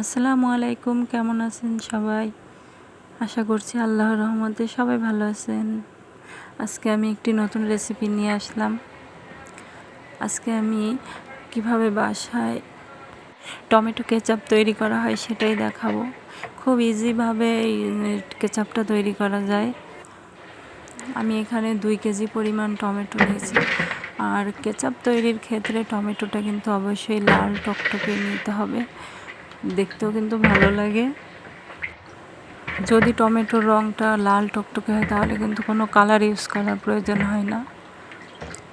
আসসালামু আলাইকুম, কেমন আছেন সবাই? আশা করছি আল্লাহর রহমতে সবাই ভালো আছেন। আজকে আমি একটি নতুন রেসিপি নিয়ে আসলাম। আজকে আমি কীভাবে বাসায় টমেটো কেচাপ তৈরি করা হয় সেটাই দেখাবো। খুব ইজিভাবে এই কেচাপটা তৈরি করা যায়। আমি এখানে দুই কেজি পরিমাণ টমেটো নিয়েছি। আর কেচাপ তৈরির ক্ষেত্রে টমেটোটা কিন্তু অবশ্যই লাল টকটকে নিতে হবে। দেখতেও কিন্তু ভালো লাগে। যদি টমেটোর রঙটা লাল টকটকে হয়, তাহলে কিন্তু কোনো কালার ইউজ করার প্রয়োজন হয় না।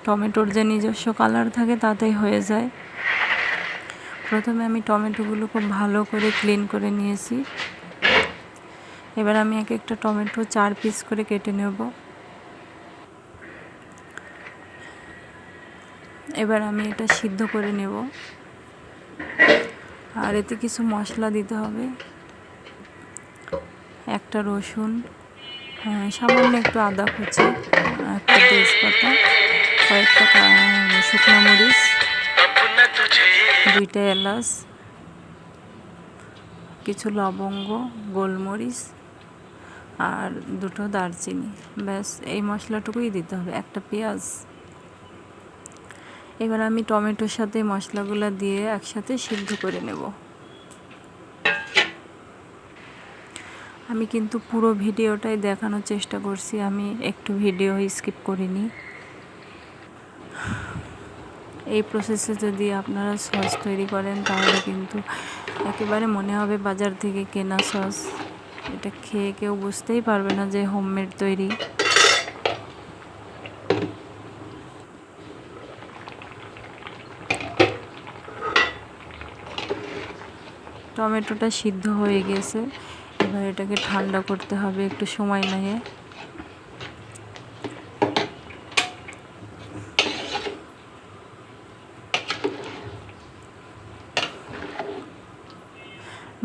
টমেটোর যে নিজস্ব কালার থাকে, তাতেই হয়ে যায়। প্রথমে আমি টমেটোগুলো খুব ভালো করে ক্লিন করে নিয়েছি। এবার আমি এক একটা টমেটো চার পিস করে কেটে নেব। এবার আমি এটা সিদ্ধ করে নেব। আর এতে কিছু মশলা দিতে হবে। একটা রসুন সামান্য একটু আদা কুচি, একটা তেজপাতা, কয়েকটা শুকনো মরিচ, দুইটা এলাচ, কিছু লবঙ্গ, গোলমরিচ আর দুটো দারচিনি। ব্যাস, এই মশলাটুকুই দিতে হবে। একটা পেঁয়াজ এবার আমি টমেটোর সাথে মশলাগুলো দিয়ে একসাথে সিদ্ধ করে নেব। আমি কিন্তু পুরো ভিডিওটাই দেখানোর চেষ্টা করছি, আমি একটু ভিডিও স্কিপ করিনি। এই প্রসেসে যদি আপনারা সস তৈরি করেন, তাহলে কিন্তু একেবারে মনে হবে বাজার থেকে কেনা সস। এটা খেয়ে কেউ বুঝতেই পারবে না যে হোমমেড তৈরি। টমেটোটা সিদ্ধ হয়ে গেছে। এবার এটাকে ঠান্ডা করতে হবে একটু সময় নিয়ে।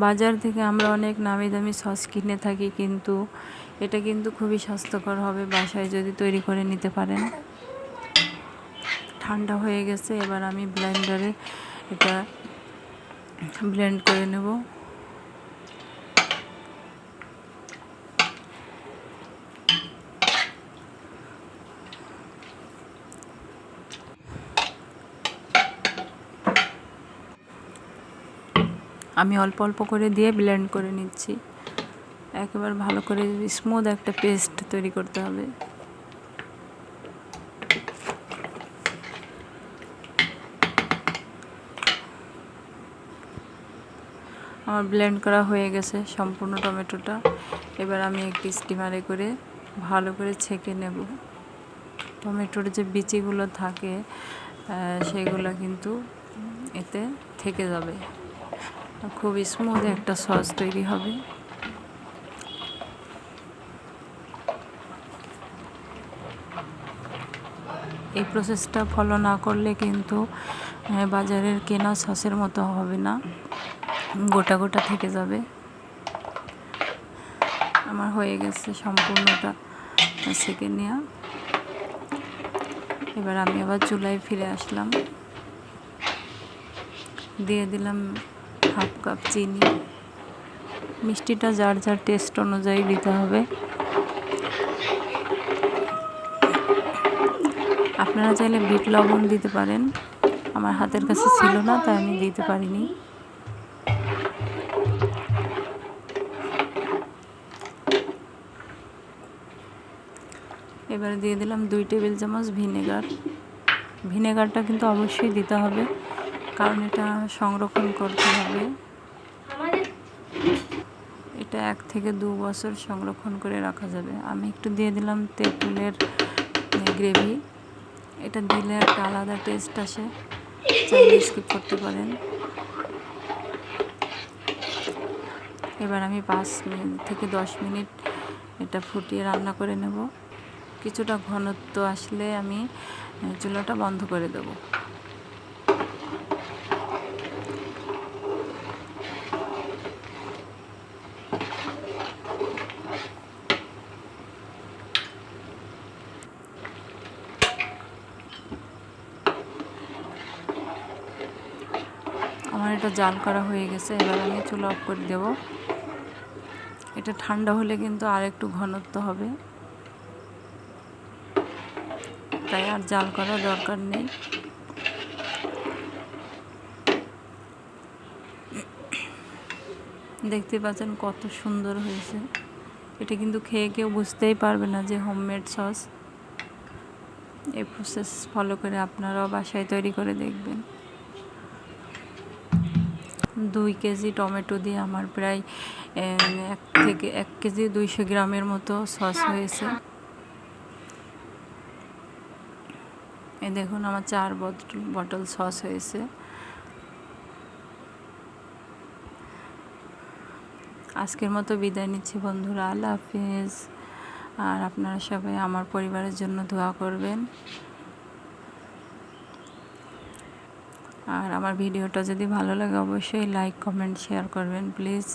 বাজার থেকে আমরা অনেক নামি দামি সস কিনে থাকি কিন্তু এটা কিন্তু খুবই স্বাস্থ্যকর হবে বাসায় যদি তৈরি করে নিতে পারেন। ঠান্ডা হয়ে গেছে, এবার আমি ব্লেন্ডারে এটা ব্লেন্ড করে নেব। আমি অল্প অল্প করে দিয়ে ব্লেন্ড করে নিচ্ছি। একেবারে ভালো করে স্মুথ একটা পেস্ট তৈরি করতে হবে। আমার ব্লেন্ড করা হয়ে গেছে সম্পূর্ণ টমেটোটা। এবার আমি একটি স্টিমারে করে ভালো করে ছেঁকে নেব। টমেটোর যে বিচিগুলো থাকে সেগুলো কিন্তু এতে থেকে যাবে। খুব স্মুথ একটা সস তৈরি হবে। এই প্রসেসটা ফলো না করলে কিন্তু বাজারের কেনা সসের মতো হবে না। গোটা গোটা থেকে যাবে। আমার হয়ে গেছে সম্পূর্ণটা সেকে নেওয়া এবার আমি আবার চুলায় ফিরে আসলাম। দিয়ে দিলাম হাফ কাপ চিনি। মিষ্টিটা যার যার টেস্ট অনুযায়ী দিতে হবে। আপনারা চাইলে বিট লবণ দিতে পারেন। আমার হাতের কাছে ছিল না, তাই আমি দিতে পারিনি। এবারে দিয়ে দিলাম দুই টেবিল চামচ ভিনেগার। ভিনেগারটা কিন্তু অবশ্যই দিতে হবে, কারণ এটা সংরক্ষণ করতে হবে। এটা এক থেকে দু বছর সংরক্ষণ করে রাখা যাবে। আমি একটু দিয়ে দিলাম তেঁতুলের গ্রেভি। এটা দিলে একটা আলাদা টেস্ট আসে, চাইলে স্কিপ করতে পারেন। এবার আমি পাঁচ মিনিট থেকে দশ মিনিট এটা ফুটিয়ে রান্না করে নেব। কিছুটা ঘনত্ব আসলে আমি চুলাটা বন্ধ করে দেবো। আমার এটা জাল করা হয়ে গেছে, এবার আমি চুলা অফ করে দেব। এটা ঠান্ডা হলে কিন্তু আর একটু ঘনত্ব হবে। তাই আর জাল করার দরকার নেই। দেখতে পাচ্ছেন কত সুন্দর হয়েছে। এটা কিন্তু খেয়ে কেউ বুঝতেই পারবে না যে হোমমেড সস এই প্রসেস ফলো করে আপনারাও বাসায় তৈরি করে দেখবেন। দুই কেজি টমেটো দিয়ে আমার প্রায় এক থেকে এক কেজি দুইশো গ্রামের মতো সস হয়েছে। এই দেখুন আমার চার বটল বটল সস হয়েছে। আজকের মতো বিদায় নিচ্ছি বন্ধুরা, আল্লাহ হাফিজ। আর আপনারা সবাই আমার পরিবারের জন্য দোয়া করবেন। আর আমার ভিডিওটা যদি ভালো লাগে, অবশ্যই লাইক কমেন্ট শেয়ার করবেন প্লিজ